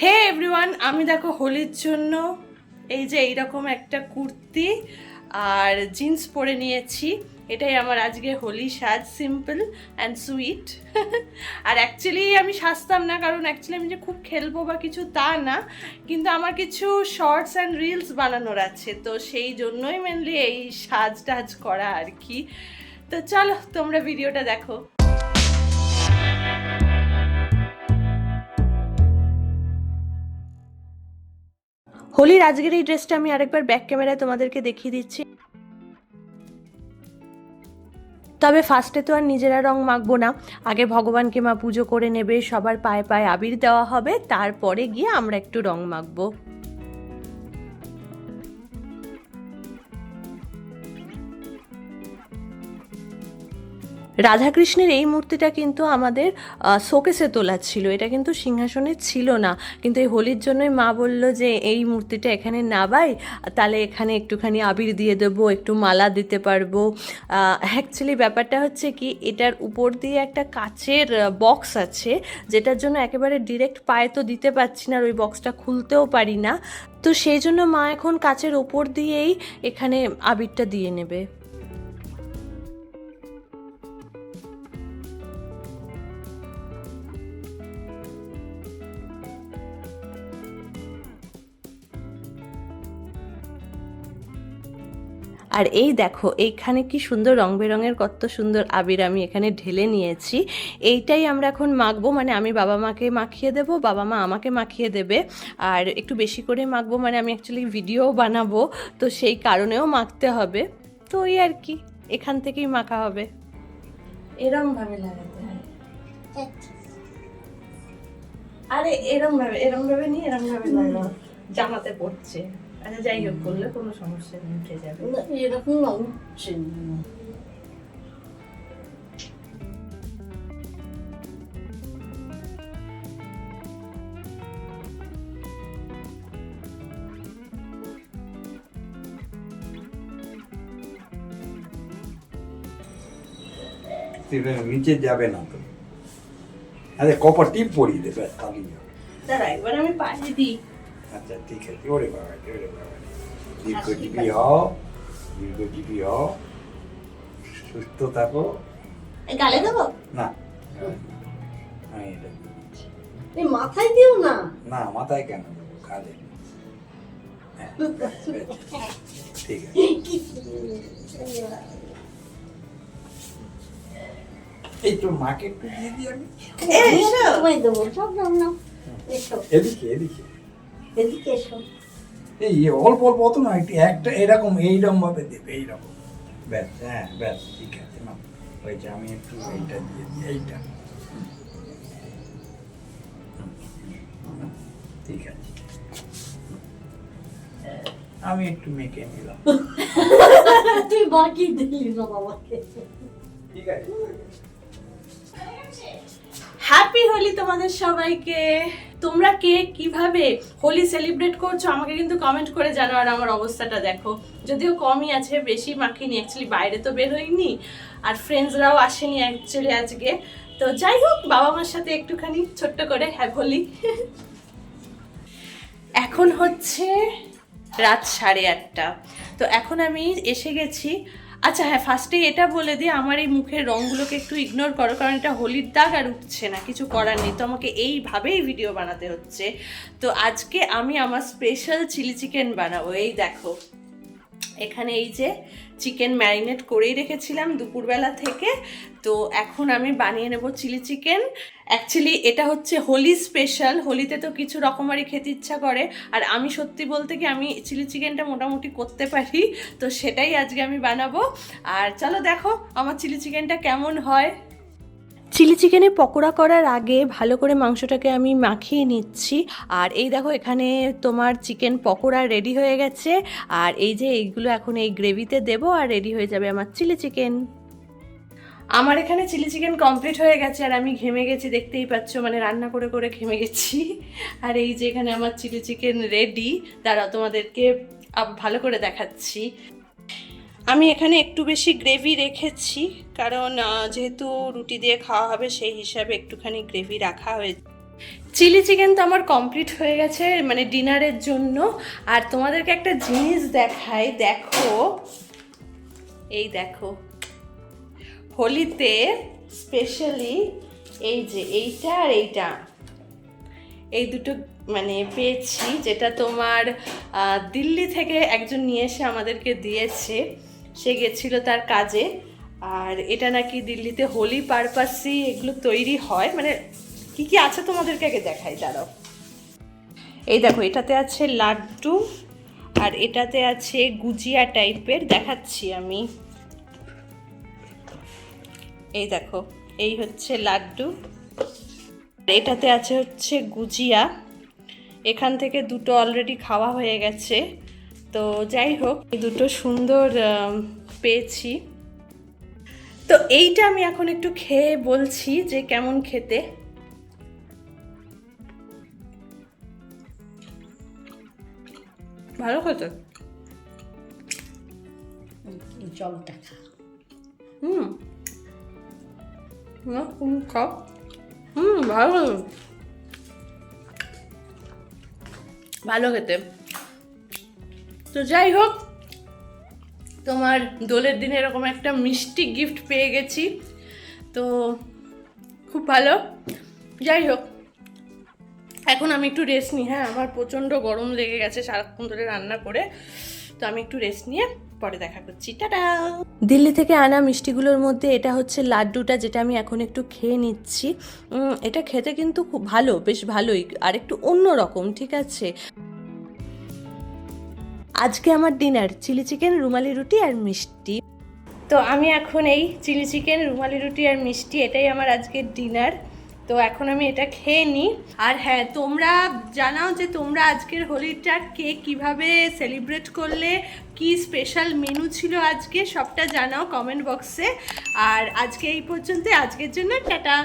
হে everyone, আমি দেখো হোলির জন্য এই যে এইরকম একটা কুর্তি আর জিন্স পরে নিয়েছি। এটাই আমার আজকে হোলি সাজ, simple and sweet R actually আমি সাজতাম না, কারণ অ্যাকচুয়ালি আমি যে খুব খেলব বা কিছু তা না, কিন্তু আমার কিছু শর্টস অ্যান্ড রিলস বানানোর আছে। তো সেই জন্যই মেনলি এই সাজ টাজ করা আর কি। তো চলো, তোমরা ভিডিওটা দেখো। হোলির আজকের এই ড্রেসটা আমি আরেকবার ব্যাক ক্যামেরায় তোমাদেরকে দেখিয়ে দিচ্ছি। তবে ফার্স্টে তো আর নিজেরা রং মাখবো না। আগে ভগবানকে মা পুজো করে নেবে, সবার পায়ে পায়ে আবির দেওয়া হবে, তারপরে গিয়ে আমরা একটু রং মাখবো। রাধাকৃষ্ণের এই মূর্তিটা কিন্তু আমাদের শোকেসে তোলা ছিল। এটা কিন্তু সিংহাসনে ছিল না। কিন্তু এই হোলির জন্যই মা বলল যে, এই মূর্তিটা এখানে নাবাই তাহলে এখানে একটুখানি আবির দিয়ে দেবো, একটু মালা দিতে পারব। অ্যাকচুয়ালি ব্যাপারটা হচ্ছে কি, এটার উপর দিয়ে একটা কাচের বক্স আছে, যেটার জন্য একেবারে ডিরেক্ট পায়ে তো দিতে পারছি না আর ওই বক্সটা খুলতেও পারি না। তো সেই জন্য মা এখন কাচের ওপর দিয়েই এখানে আবিরটা দিয়ে নেবে। আর এই দেখো, এইখানে কি সুন্দর রং বেরঙের কত সুন্দর আবির আমি এখানে ঢেলে নিয়েছি। এইটাই আমরা এখন মাখবো মানে আমি বাবা মাকে মাখিয়ে দেব, বাবা মা আমাকে মাখিয়ে দেবে। আর একটু বেশি করে মাখবো মানে আমি অ্যাকচুয়ালি ভিডিও বানাবো, তো সেই কারণেও মাখতে হবে। তো ওই আর কি, এখান থেকেই মাখা হবে। এরম ভাবে লাগাতে হয়। আরে এরম ভাবে এরম ভাবে নিয়ে এরম ভাবে জামাতে পড়ছে। আচ্ছা যাই হোক করলে কোনো সমস্যা নেই উঠে যাবে। এরকম না। সেটা নিচে যাবে না তো। আরে কপার টিপ পরিয়ে দেবে তাহলে। দাঁড়া একবার আমি পাঠিয়ে দিই। আচ্ছা ঠিক আছে ওরে বাবা ওরে বাবা। দীর্ঘজীবী হও দীর্ঘজীবী হও সুস্থ থাকো গালে দেবো না। এই মাথায় দিও না না মাথায় কেন হ্যাঁ, ঠিক আছে এই তো মাকে একটু দিয়ে দিই আমি। এদিকে এদিকে। এদিকে এসো এই অল্প অল্প অত না একটু একটা এরকম এইরকম ভাবে দেবে এইরকম। ব্যাস হ্যাঁ ব্যাস ঠিক আছে না ওই যে আমি একটু এইটা দিয়ে দিই এইটা। ঠিক আছে। আমি একটু মেখে নিলাম। তুই বাকি দিলি না বাবাকে ঠিক আছে। হ্যাপি হোলি তোমাদের সবাইকে। তোমরা কে কীভাবে হোলি সেলিব্রেট করছ আমাকে কিন্তু কমেন্ট করে জানো আর আমার অবস্থাটা দেখো। যদিও কমই আছে, বেশি মাখিনি অ্যাকচুয়ালি বাইরে তো বের হইনি আর ফ্রেন্ডসরাও আসেনি অ্যাকচুয়ালি আজকে। তো যাই হোক বাবা মার সাথে একটুখানি ছোট্ট করে হ্যাঁ হোলি এখন হচ্ছে রাত সাড়ে আটটা। তো এখন আমি এসে গেছি আচ্ছা হ্যাঁ ফার্স্টে এটা বলে দিই, আমার এই মুখের রঙগুলোকে একটু ইগনোর করো, কারণ এটা হোলির দাগ আর উঠছে না, কিছু করার নেই। তো আমাকে এইভাবেই ভিডিও বানাতে হচ্ছে। তো আজকে আমি আমার স্পেশাল চিলি চিকেন বানাবো, এই দেখো। এখানে এই যে চিকেন ম্যারিনেট করেই রেখেছিলাম দুপুরবেলা থেকে। তো এখন আমি বানিয়ে নেব চিলি চিকেন। অ্যাকচুয়ালি এটা হচ্ছে হোলি স্পেশাল। হোলিতে তো কিছু রকমারি খেতে ইচ্ছা করে। আর আমি সত্যি বলতে কি, আমি চিলি চিকেনটা মোটামুটি করতে পারি। তো সেটাই আজকে আমি বানাবো। আর চলো দেখো, আমার চিলি চিকেনটা কেমন হয়। চিলি চিকেনে পকোড়া করার আগে ভালো করে মাংসটাকে আমি মাখিয়ে নিচ্ছি। আর এই দেখো, এখানে তোমার চিকেন পকোড়া রেডি হয়ে গেছে। আর এই যে এইগুলো এখন এই গ্রেভিতে দেবো আর রেডি হয়ে যাবে আমার চিলি চিকেন। আমার এখানে চিলি চিকেন কমপ্লিট হয়ে গেছে আর আমি ঘেমে গেছি, দেখতেই পাচ্ছ মানে রান্না করে করে ঘেমে গেছি। আর এই যে এখানে আমার চিলি চিকেন রেডি দাঁড়াও তোমাদেরকে ভালো করে দেখাচ্ছি। আমি এখানে একটু বেশি গ্রেভি রেখেছি, কারণ যেহেতু রুটি দিয়ে খাওয়া হবে, সেই হিসাবে একটুখানি গ্রেভি রাখা হয়েছে। চিলি চিকেন তো আমার কমপ্লিট হয়ে গেছে মানে ডিনারের জন্য। আর তোমাদেরকে একটা জিনিস দেখাই, দেখো। এই দেখো, হোলিতে স্পেশালি এই যে এইটা আর এইটা, এই দুটো মানে পেয়েছি, যেটা তোমার দিল্লি থেকে একজন নিয়ে এসে আমাদেরকে দিয়েছে। সে গেছিল তার কাজে। আর এটা নাকি দিল্লিতে হোলি পারপাসই এগুলো তৈরি হয়। মানে কি কি আছে তোমাদেরকে আগে দেখাই, দাঁড়াও। এই দেখো, এটাতে আছে লাড্ডু, আর এটাতে আছে গুজিয়া টাইপের, দেখাচ্ছি আমি। এই দেখো, এই হচ্ছে লাড্ডু। এটাতে আছে হচ্ছে গুজিয়া। এখান থেকে দুটো অলরেডি খাওয়া হয়ে গেছে। তো যাই হোক এই দুটো সুন্দর পেয়েছি। তো এইটা আমি এখন একটু খেয়ে বলছি যে কেমন খেতে। ভালো খেতে? জলটা খা। হুম। হুম খাও। হুম ভালো ভালো খেতে। তো যাই হোক, তোমার দোলের দিনে এরকম একটা মিষ্টি গিফট পেয়ে গেছি। তো খুব ভালো। যাই হোক, এখন আমি একটু রেস্ট নিই। হ্যাঁ আমার প্রচণ্ড গরম লেগে গেছে সারাক্ষণ ধরে রান্না করে। তো আমি একটু রেস্ট নিয়ে পরে দেখা করছি। টাটা! দিল্লি থেকে আনা মিষ্টিগুলোর মধ্যে এটা হচ্ছে লাড্ডুটা, যেটা আমি এখন একটু খেয়ে নিচ্ছি। এটা খেতে কিন্তু খুব ভালো, বেশ ভালোই। আর একটু অন্য রকম ঠিক আছে? আজকে আমার ডিনার চিলি চিকেন রুমালি রুটি আর মিষ্টি। তো আমি এখন এই চিলি চিকেন রুমালি রুটি আর মিষ্টি, এটাই আমার আজকের ডিনার তো এখন আমি এটা খেয়ে নিই। আর হ্যাঁ তোমরা জানাও যে তোমরা আজকের হোলিটা কে কীভাবে সেলিব্রেট করলে, কি স্পেশাল মেনু ছিল আজকে, সবটা জানাও কমেন্ট বক্সে আর আজকে এই পর্যন্ত আজকের জন্য টাটা।